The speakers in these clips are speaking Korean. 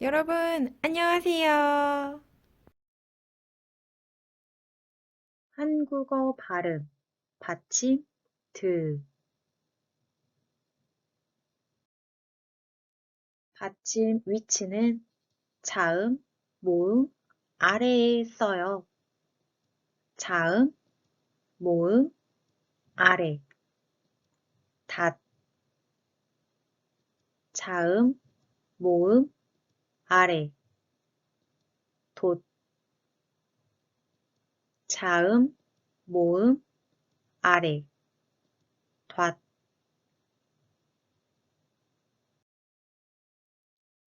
여러분, 안녕하세요. 한국어 발음, 받침, 드. 받침 위치는 자음, 모음, 아래에 써요. 자음, 모음, 아래. 닷. 자음, 모음, 아래. 돛. 자음, 모음, 아래. 돛.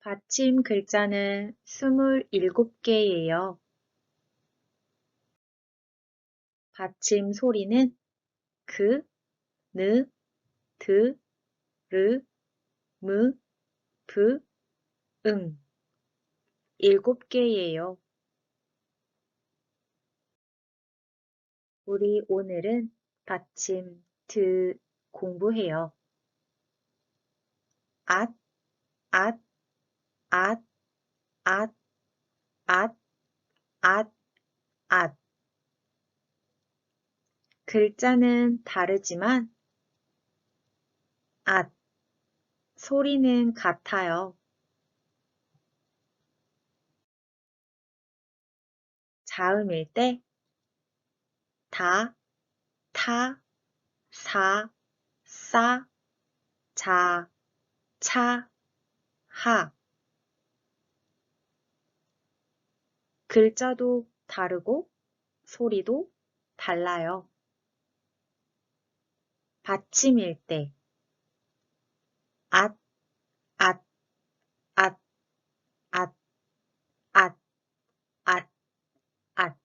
받침 글자는 27개예요. 받침 소리는 그, 느, 드, 르, 무, 브, 응. 일곱 개예요. 우리 오늘은 받침 드 공부해요. 앗, 앗, 앗, 앗, 앗, 앗, 앗. 글자는 다르지만 앗, 소리는 같아요. 자음일 때 다, 타, 사, 싸, 자, 차, 하. 글자도 다르고 소리도 달라요. 받침일 때 앗, 앗, 앗, 앗, 앗, 앗, 앗.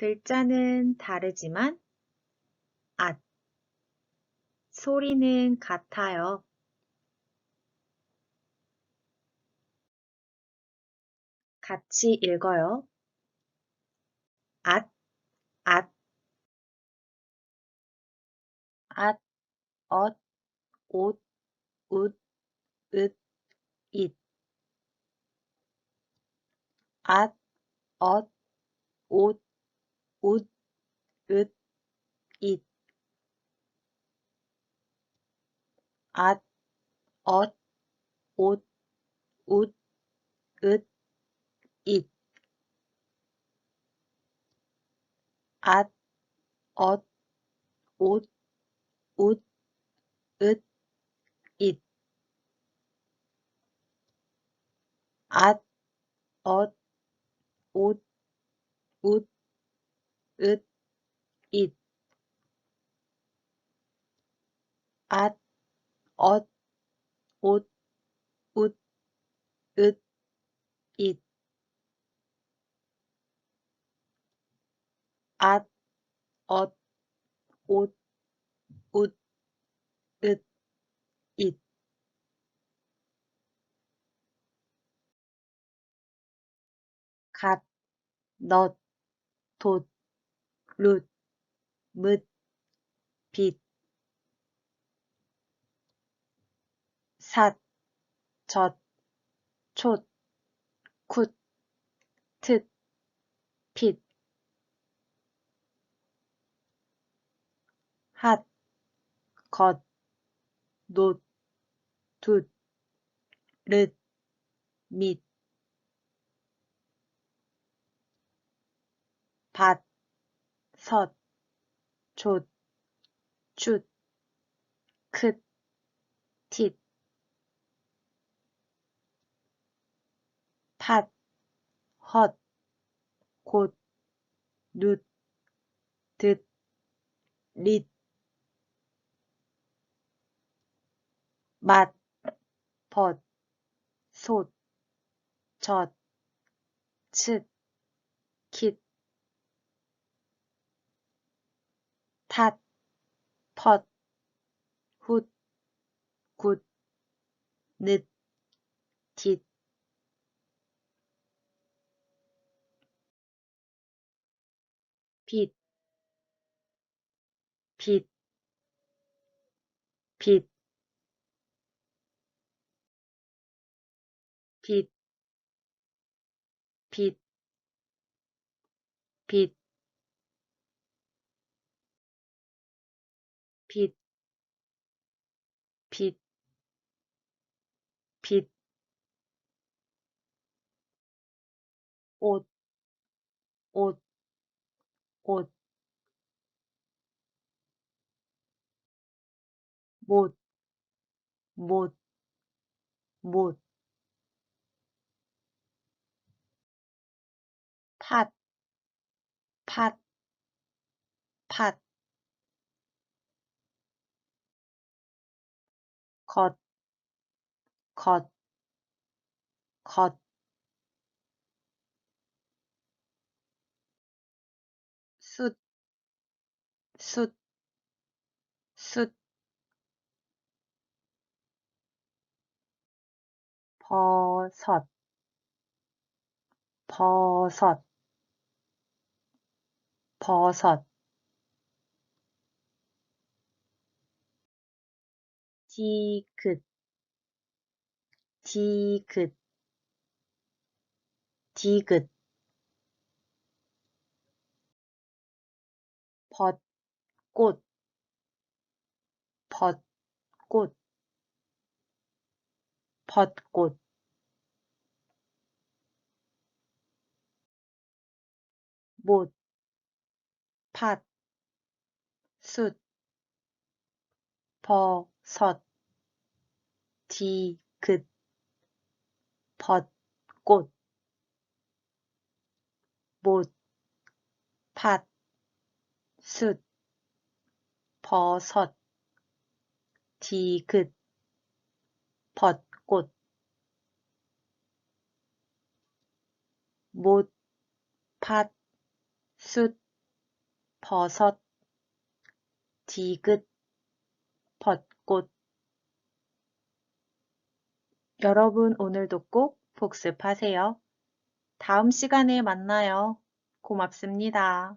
글자는 다르지만 앗. 소리는 같아요. 같이 읽어요. 앗, 앗, 앗, 엇, 옷, 웃, 읒, 잇. 앗, 엇, 옷, 웃, 읒, 잇. 앗, 엇, 옷, 웃, 읒, 잇. 앗, 엇, 옷, 웃, 읒, 잇. 앗, 엇, 옷, 웃, 읒, 잇. 앗, 엇, 옷, 웃, 읒, 잇. 앗, 엇, 옷, 웃, 읒, 잇. 갓, 넛, 돛, 룻, 뭇, 빛. 삿, 젖, 촛, 굿, 텟, 핏. 핫, 겉, 놋, 돛, 릇, 밑. 밭, 섯, 조, 슛, 크, tit, 팥, 헛, 곧, 눕, 듣, 릿, 맛, 벗, 솥, 젖, 츳, 킷, 탓, 펫, 훗, 굿, 늦, 뒷. 빛, 빛, 빛. 빛, 빛, 빛, ผิด ผิด ผิด อด อด อด บท บท บท ผัด ผัด ผัด 빛, 빛, 빛, 옷, 옷, 옷, 못, 못, 못, 팥, 팥, 팥, 겉, 겉, 겉, 숫, 숫, 숫, 버섯, 버섯, 버섯, 디귿, 디귿, 디귿, 벚꽃, 벚꽃, 벚꽃, 못, 팥, 숫, 버섯, 디귿, 벚꽃, 못, 팥, 숫, 버섯, 디귿, 벚꽃, 못, 팥, 숫, 버섯, 디귿, 벚꽃. 여러분 오늘도 꼭 복습하세요. 다음 시간에 만나요. 고맙습니다.